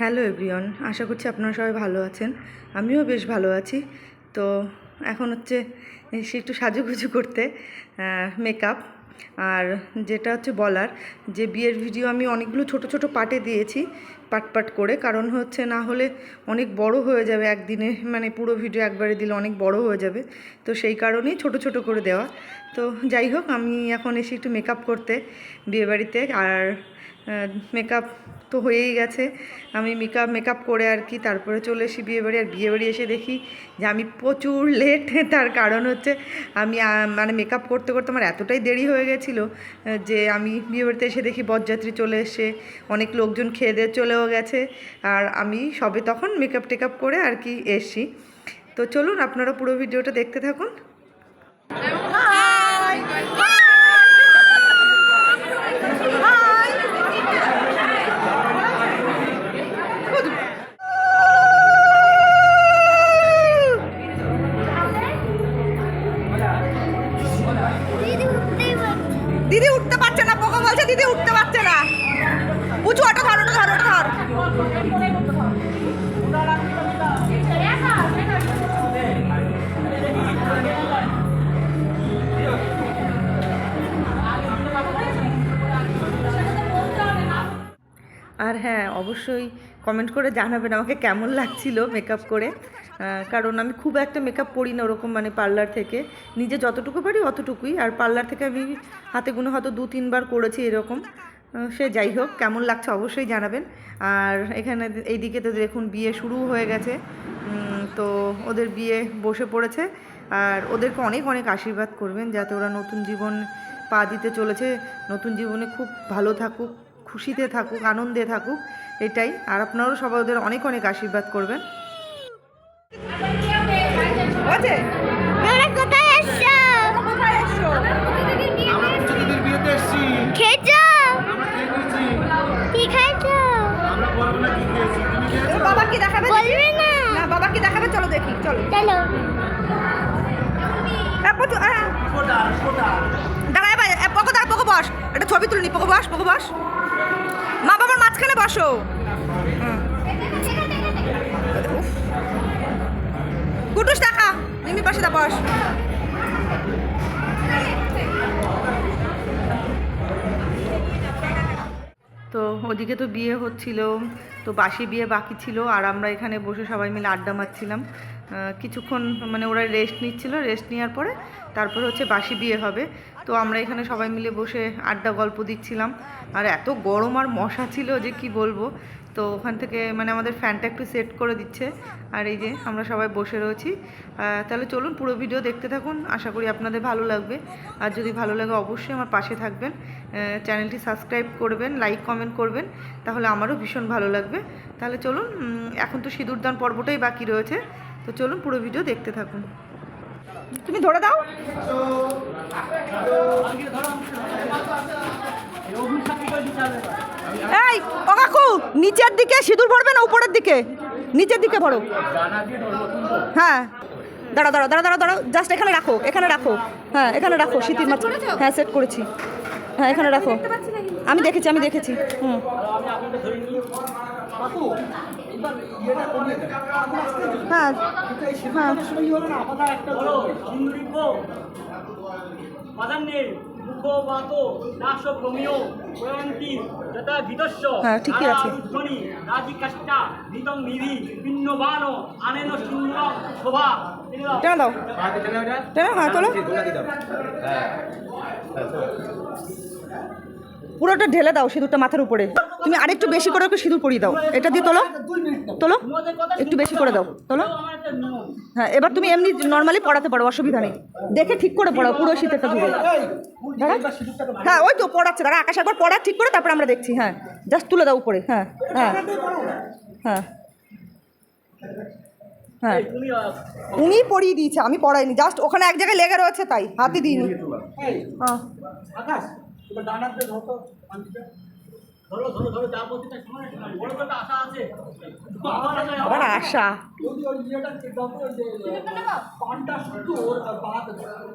Hello everyone আশা করছি আপনারা সবাই ভালো আছেন। আমিও বেশ ভালো আছি। তো এখন হচ্ছে, এসে একটু সাজুগুজু করতে মেকআপ আর যেটা হচ্ছে বলার, যে বিয়ের ভিডিও আমি অনেকগুলো ছোট ছোট পার্টে দিয়েছি, পাট পাট করে। কারণ হচ্ছে, না হলে অনেক বড় হয়ে যাবে একদিনে। মানে পুরো ভিডিও একবারে দিলে অনেক বড় হয়ে যাবে। তো সেই কারণেই ছোট ছোট করে দেওয়া। তো যাই হোক, আমি এখন এসে একটু মেকআপ করতে, বিয়েবাড়িতে। আর মেকআপ তো হয়েই গেছে। আমি মেকআপ মেকআপ করে আর কি তারপরে চলে এসি বিয়েবাড়ি আর বিয়েবাড়ি এসে দেখি যে আমি প্রচুর লেট তার কারণ হচ্ছে আমি মানে মেকআপ করতে করতে আমার এতটাই দেরি হয়ে গেছিল যে আমি বিয়েবাড়িতে এসে দেখি বরযাত্রী চলে এসে অনেক লোকজন খেয়ে দিয়ে চলেও গেছে। আর আমি সবে তখন মেকআপ টেকআপ করে আর কি এসছি। তো চলুন আপনারা পুরো ভিডিওটা দেখতে থাকুন। আর হ্যাঁ অবশ্যই কমেন্ট করে জানাবেন আমাকে কেমন লাগছিল মেকআপ করে। কারণ আমি খুব একটা মেকআপ করি না ওরকম মানে পার্লার থেকে। নিজে যতটুকু পারি অতটুকুই। আর পার্লার থেকে আমি হাতে গুনে হয়তো দু, তিনবার করেছি এরকম। সে যাই হোক, কেমন লাগছে অবশ্যই জানাবেন। আর এখানে এইদিকে তো দেখুন বিয়ে শুরু হয়ে গেছে। তো ওদের বিয়ে বসে পড়েছে। আর ওদেরকে অনেক অনেক আশীর্বাদ করবেন যাতে ওরা নতুন জীবন পা দিতে চলেছে। নতুন জীবনে খুব ভালো থাকুক। খুশিতে থাকুক আনন্দে থাকুক এটাই। আর আপনারাও সবাই ওদের অনেক অনেক আশীর্বাদ করবেন। আছে? তোমরা কোথায় এসছো? কোথায় এসছো? আমরা পুজোদিদির বিয়েতে এসেছি। খেয়েছো? আমরা খেয়ে নিয়েছি। কি খাইছো? আমরা বলব না কি খেয়েছি। তুমি খেয়েছো? বাবা কি দেখাবে না। না বাবা কি দেখাবে? চলো দেখি চলো। চলো। এ, পচু, আ, সোটা সোটা দাঁড়া এবার পকো দাঁড়া পকো বস। একটা ছবি তুলে নি পকো বস পকো বস। উফ। কুটুস টাকা মিমি পাশে দা বস। ওদিকে তো বিয়ে হচ্ছিল, তো বাসি বিয়ে বাকি ছিল, আর আমরা এখানে বসে সবাই মিলে আড্ডা মারছিলাম। কিছুক্ষণ মানে ওরা রেস্ট নিচ্ছিল রেস্ট নেওয়ার পরে তারপরে হচ্ছে বাসি বিয়ে হবে। তো আমরা এখানে সবাই মিলে বসে আড্ডা গল্প দিচ্ছিলাম। আর এত গরম আর মশা ছিল যে কি বলব? তো ওখান থেকে মানে আমাদের ফ্যানটা একটু সেট করে দিচ্ছে। আর এই যে আমরা সবাই বসে রয়েছি। তাহলে চলুন পুরো ভিডিও দেখতে থাকুন। আশা করি আপনাদের ভালো লাগবে। আর যদি ভালো লাগে অবশ্যই আমার পাশে থাকবেন। চ্যানেলটি সাবস্ক্রাইব করবেন, লাইক, কমেন্ট করবেন। তাহলে আমারও ভীষণ ভালো লাগবে। তাহলে চলুন এখন তো সিঁদুরদান পর্বটাই বাকি রয়েছে। তো চলুন পুরো ভিডিও দেখতে থাকুন। তুমি ধরে দাও এই ও কাকু নিচের দিকে সিঁদুর ভরবে না উপরের দিকে? নিচের দিকে ভরো হ্যাঁ। দাঁড়া দাঁড়া দাঁড়া দাঁড়া দাঁড়া জাস্ট এখানে রাখো এখানে রাখো। হ্যাঁ এখানে রাখো শীতির মাছ। হ্যাঁ সেট করেছি। হ্যাঁ এখানে রাখো। আমি দেখেছি আমি দেখেছি। হুম। হ্যাঁ হ্যাঁ। পদান্নে মুখ বাত নাশ ভূমিও প্রয়ন্তি যথা গীতস্য। হ্যাঁ, ঠিকই আছে। ধ্বনি রাজি কাষ্টা গীতং নিধি ভিন্ন আনেন শূন্য শোভা টেনে দাও। টেনে হ্যাঁ তোলো। পুরোটা ঢেলে দাও সিঁদুরটা মাথার উপরে। তুমি আরেকটু বেশি করে একটু সিঁদুর পরিয়ে দাও। এটা দিয়ে তোলো। তোলো। একটু বেশি করে দাও। তোলো। হ্যাঁ এবার তুমি এমনি নর্মালি পড়াতে পারো অসুবিধা নেই। দেখে ঠিক করে পড়াও পুরো শীতেরটা জুড়ে দাঁড়া। হ্যাঁ ওই তো পড়াচ্ছে। দাঁড়া আকাশ একবার পড়া ঠিক করে তারপর আমরা দেখছি। হ্যাঁ জাস্ট তুলে দাও উপরে। হ্যাঁ হ্যাঁ। হ্যাঁ। হ্যাঁ। উনি পড়িয়ে দিয়েছে আমি পড়াইনি জাস্ট ওখানে এক জায়গায় লেগে রয়েছে তাই হাতে দিইনি। হ্যাঁ। তোমার ডানাতে ধরো পাঞ্চিটা। ধরো ধরো ধরো যা বলছি তাই শোনো বড় তো আশা আছে। আমার আশা আবার আশা। যদি ওই ইয়েটা দাও তো, যে পানটা শুধু ওর দাও।